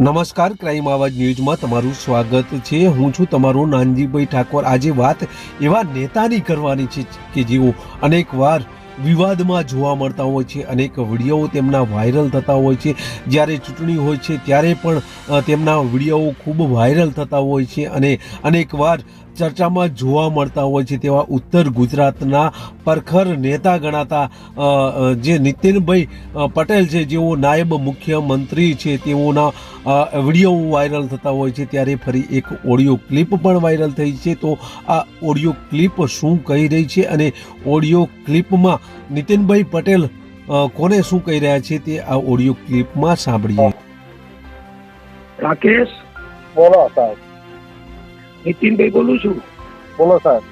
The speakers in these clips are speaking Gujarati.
નમસ્કાર, ક્રાઇમ આવાજ ન્યૂઝમાં તમારું સ્વાગત છે. હું છું તમારો નાનજીભાઈ ઠાકોર. આજે વાત એવા નેતાની કરવાની છે કે જેઓ અનેકવાર વિવાદમાં જોવા મળતા હોય છે, અનેક વીડિયો તેમના વાયરલ થતા હોય છે. જ્યારે ચૂંટણી હોય છે, ત્યારે પણ તેમના વીડિયો ખૂબ વાયરલ થતા હોય છે અને અનેક વાર ચર્ચામાં જોવા મળતા હોય છે તેવા ઉત્તર ગુજરાતના પરખર નેતા ગણાતા જે નીતિનભાઈ પટેલ છે, જેઓ નાયબ મુખ્યમંત્રી છે, તેઓના વીડિયો વાયરલ થતા હોય છે. ત્યારે ફરી એક ઓડિયો ક્લિપ પણ વાયરલ થઈ છે. તો આ ઓડિયો ક્લિપ શું કહી રહી છે અને ઓડિયો ક્લિપમાં નીતિનભાઈ પટેલ કોને શું કહી રહ્યા છે તે આ ઓડિયો ક્લિપમાં સાંભળીએ. રાકેશ? બોલો, સાહેબ. નીતિનભાઈ બોલું છું. બોલો સાહેબ.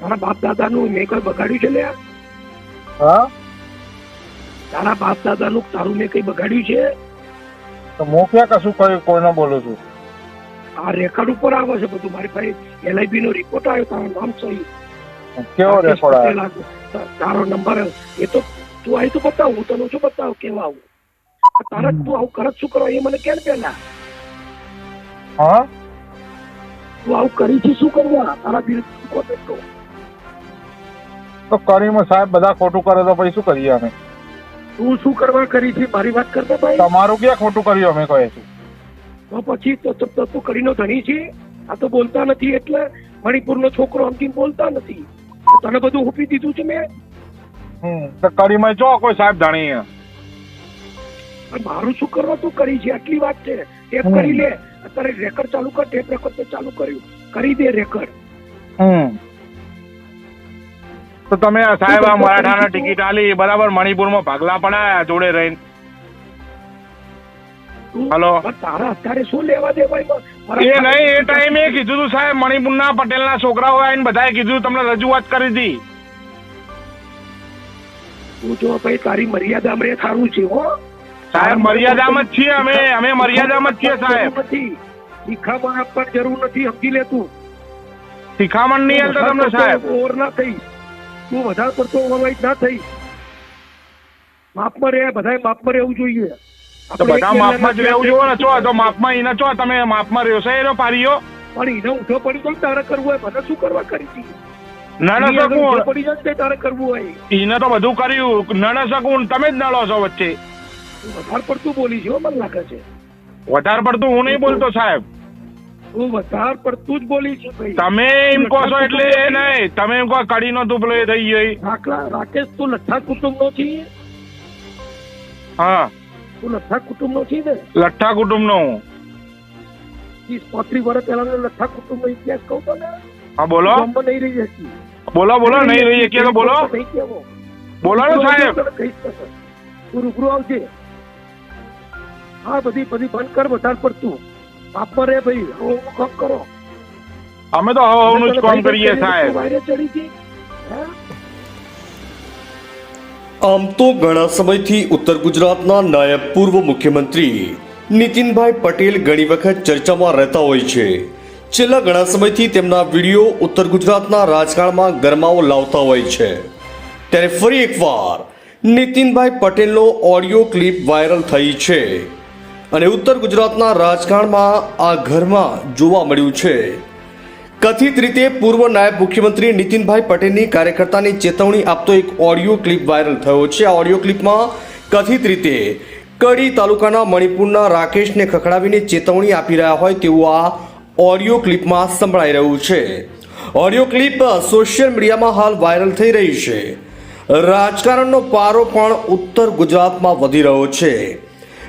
તારા બાપ દાદાનું મેં કઈ બગાડ્યું છે લ્યા? હા? તારા બાપ દાદાનું તારું મેં કઈ બગાડ્યું છે? તો હું ક્યાં કશું કઈ કોઈને બોલું છું? આ રેકોર્ડ ઉપર આવે છે બધું. મારી પાસે એલઆઈબી નો રિપોર્ટ આવ્યો તારું નામ સહી. કેવો રેકોર્ડ આવ્યો? તારો નંબર એ તો તું આવી તો બતાવ હું તને શું બતાવ કેવા આવું? તારા તું આવું કરત શું કરો? એ મને કેમ પેલા હા? તું આવું કરી છે શું કરવા તારા વિરુદ્ધ કોર્ટ તો? કરીમાં સાહેબ બધા ખોટું કરે તો પછી શું કરીએ અમે? તું શું કરવા કરી છે? મારી વાત કરતા ભાઈ? તમારું ક્યાં ખોટું કર્યું અમે કહે છે? તો પછી તો તો- કરીનો ધણી છે. આ તો બોલતા નથી એટલે મણિપુરનો છોકરો અમથી બોલતા નથી. તને બધું ઉપી દીધું છે મેં? હમ તો કરીમાં જો કોઈ સાહેબ જાણીએ મારું શું કરવા તું કરી છે? આટલી વાત છે. ટેપ કરી લે. અત્યારે રેકર્ડ ચાલુ કર ટેપ રેકોર્ડ તો ચાલુ કર્યું. કરી દે રેકર્ડ હમ. તો તમે સાહેબ આ મરાઠાના ટિકિટ આલી. બરાબર મણિપુરમાં ભાગલા પડાયા જોડે રહીને. હલો. તારા અત્યારે શું લેવા દે ભાઈ? એ નહીં એ ટાઈમે કીધું તું સાહેબ મણિપુરના પટેલના છોકરાઓ આવીને બધાએ કીધું તમને રજૂઆત કરી હતી તું જો ભાઈ તારી મર્યાદા મરે થારું છે હો. સાહેબ મર્યાદામાં જ છીએ અમે. અમે મર્યાદામાં જ છીએ સાહેબ. શિખામણ શીખામાં આપવાની જરૂર નથી સમજી લેતું શિખામણ નહીં હાલતા તમને સાહેબ. ઓવર ના થઈ. તું વધારે પડતો ઓવરવાઇટ ના થઈ. માપમાં રહે બધાએ માપમાં રહેવું જોઈએ. બધા માપમાં જ રહેવું જોઈએ ને છો તો માપમાં એને ચો તમે માપમાં રહ્યો. છે એનો પારીઓ. પણ એને ઊંધો પડી તો તારે કરવું હોય મને શું કરવા કરી હતી શકું. પડી ને તારે કરવું હોય. એને તો બધું કર્યું. શકું તમે જ નડો છો વચ્ચે. વધારે પડતું બોલી છે મને લાગે છે. વધારે પડતું હું નહીં બોલતો સાહેબ. હું વધારે પડતું જ બોલી છું ભાઈ. તમે એમ કહો છો એટલે એ નહીં તમે એમ કહો કડીનો દુબલો એ થઈ ગઈ દાખલા રાકેશ તું લઠ્ઠા કુટુંબ નો છે? હા. તું લઠ્ઠા કુટુંબ નો છે ને? લઠ્ઠા કુટુંબ નો ત્રીસ પાંત્રીસ વર્ષ પહેલા લઠ્ઠા કુટુંબ નો ઇતિહાસ કહું તો ને? હા બોલો. નહીં રહી હતી બોલો બોલો નહીં રહી શકીએ તો બોલો. બોલો ને સાહેબ. રૂબરૂ આવજે. હા બધી બધી બંધ કર વધારે પડતું. માપમાં રે ભાઈ હું કામ કરો. અમે તો હવાનું જ કામ કરીએ સાહેબ? આમ તો ઘણા સમયથી ઉત્તર ગુજરાતના નાયબ પૂર્વ મુખ્યમંત્રી નીતિનભાઈ પટેલ ઘણી વખત ચર્ચામાં રહેતા હોય છે. છેલ્લા ઘણા સમયથી તેમના વીડિયો ઉત્તર ગુજરાતના રાજકારણમાં ગરમાવો લાવતા હોય છે. ત્યારે ફરી એકવાર નીતિનભાઈ પટેલનો ઓડિયો ક્લિપ વાયરલ થઈ છે. અને ઉત્તર ગુજરાતના રાજકારણમાં આ ઘરમાં જોવા મળ્યું છે. કથિત રીતે પૂર્વ નાયબ મુખ્યમંત્રી નીતિનભાઈ પટેલની કાર્યકર્તાની ચેતવણી આપતો એક ઓડિયો ક્લિપ વાયરલ થયો છે. આ ઓડિયો ક્લિપમાં કથિત રીતે કડી તાલુકાના મણિપુરના રાકેશને ખખડાવીને ચેતવણી આપી રહ્યા હોય તેવું આ ઓડિયો ક્લિપમાં સંભળાઈ રહ્યું છે. ઓડિયો ક્લિપ સોશિયલ મીડિયામાં હાલ વાયરલ થઈ રહી છે. રાજકારણનો પારો પણ ઉત્તર ગુજરાતમાં વધી રહ્યો છે.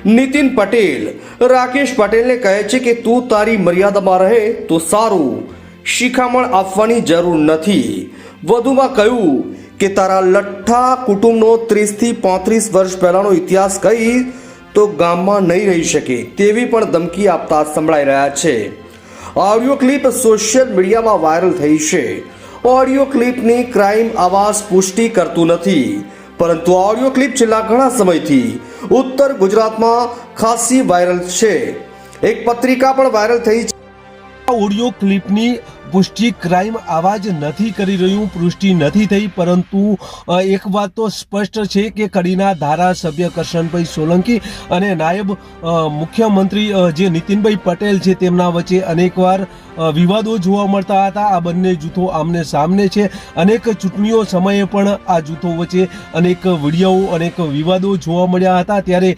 નીતિન પટેલ. રાકેશ પટેલને કહે છે કે, તું તારી મર્યાદામાં રહે તો સારું. શિખામણ આપવાની જરૂર નથી. વધુમાં કહ્યું કે, તારા લઠ્ઠા કુટુંબનો ત્રીસથી પાંત્રીસ વર્ષ પહેલાંનો ઇતિહાસ કહી તો ગામમાં નહીં રહી શકે. તેવી પણ ધમકી આપતા સંભળાઈ રહ્યા છે. ઓડિયો ક્લિપ સોશિયલ મીડિયામાં વાયરલ થઈ છે. ઓડિયો ક્લિપની ક્રાઇમ આવાસ પુષ્ટિ કરતું નથી. પરંતુ ઓડિયો ક્લિપ છેલ્લા ઘણા સમયથી ઉત્તર ગુજરાતમાં ખાસી વાયરલ છે. એક પત્રિકા પણ વાયરલ થઈ છે. ઓડિયો ક્લિપની પુષ્ટિ ક્રાઇમ આવા જ નથી કરી રહ્યું, પુષ્ટિ નથી થઈ, પરંતુ એક વાત તો સ્પષ્ટ છે કે કડીના ધારાસભ્ય કરશનભાઈ સોલંકી અને નાયબ મુખ્યમંત્રી જે નીતિનભાઈ પટેલ છે તેમના વચ્ચે અનેકવાર વિવાદો જોવા મળતા હતા. આ બંને જૂથો આમને સામને છે. અનેક ચૂંટણીઓ સમયે પણ આ જૂથો વચ્ચે અનેક વીડિયો અનેક વિવાદો જોવા મળ્યા હતા. ત્યારે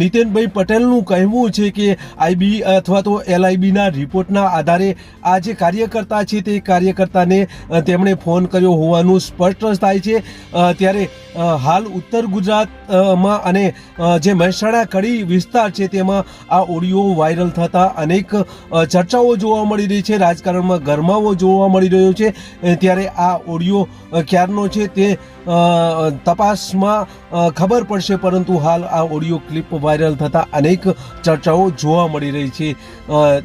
નીતિનભાઈ પટેલનું કહેવું છે કે આઈબી અથવા તો એલઆઈબીના રિપોર્ટના આધારે આ જે કાર્યકર્તા છે તે કાર્યકર્તાને તેમણે ફોન કર્યો હોવાનું સ્પષ્ટ થાય છે. ત્યારે હાલ ઉત્તર ગુજરાતમાં અને જે મહેસાણા કડી વિસ્તાર છે તેમાં આ ઓડિયો વાયરલ થતા અનેક ચર્ચાઓ જોવા મળી રહી છે. રાજકારણમાં ગરમાવો જોવા મળી રહ્યો છે. ત્યારે આ ઓડિયો ક્યારનો છે તે તપાસમાં ખબર પડશે. પરંતુ હાલ આ ઓડિયો ક્લિપ વાયરલ થતા અનેક ચર્ચાઓ જોવા મળી રહી છે.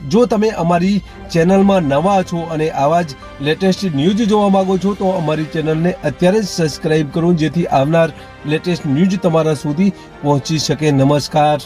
જો તમે અમારી ચેનલમાં નવા છો અને આવા જ લેટેસ્ટ ન્યૂઝ જોવા માંગો છો તો અમારી ચેનલને અત્યારે જ સબસ્ક્રાઇબ કરો જેથી આવનાર લેટેસ્ટ ન્યૂઝ તમારા સુધી પહોંચી શકે. નમસ્કાર.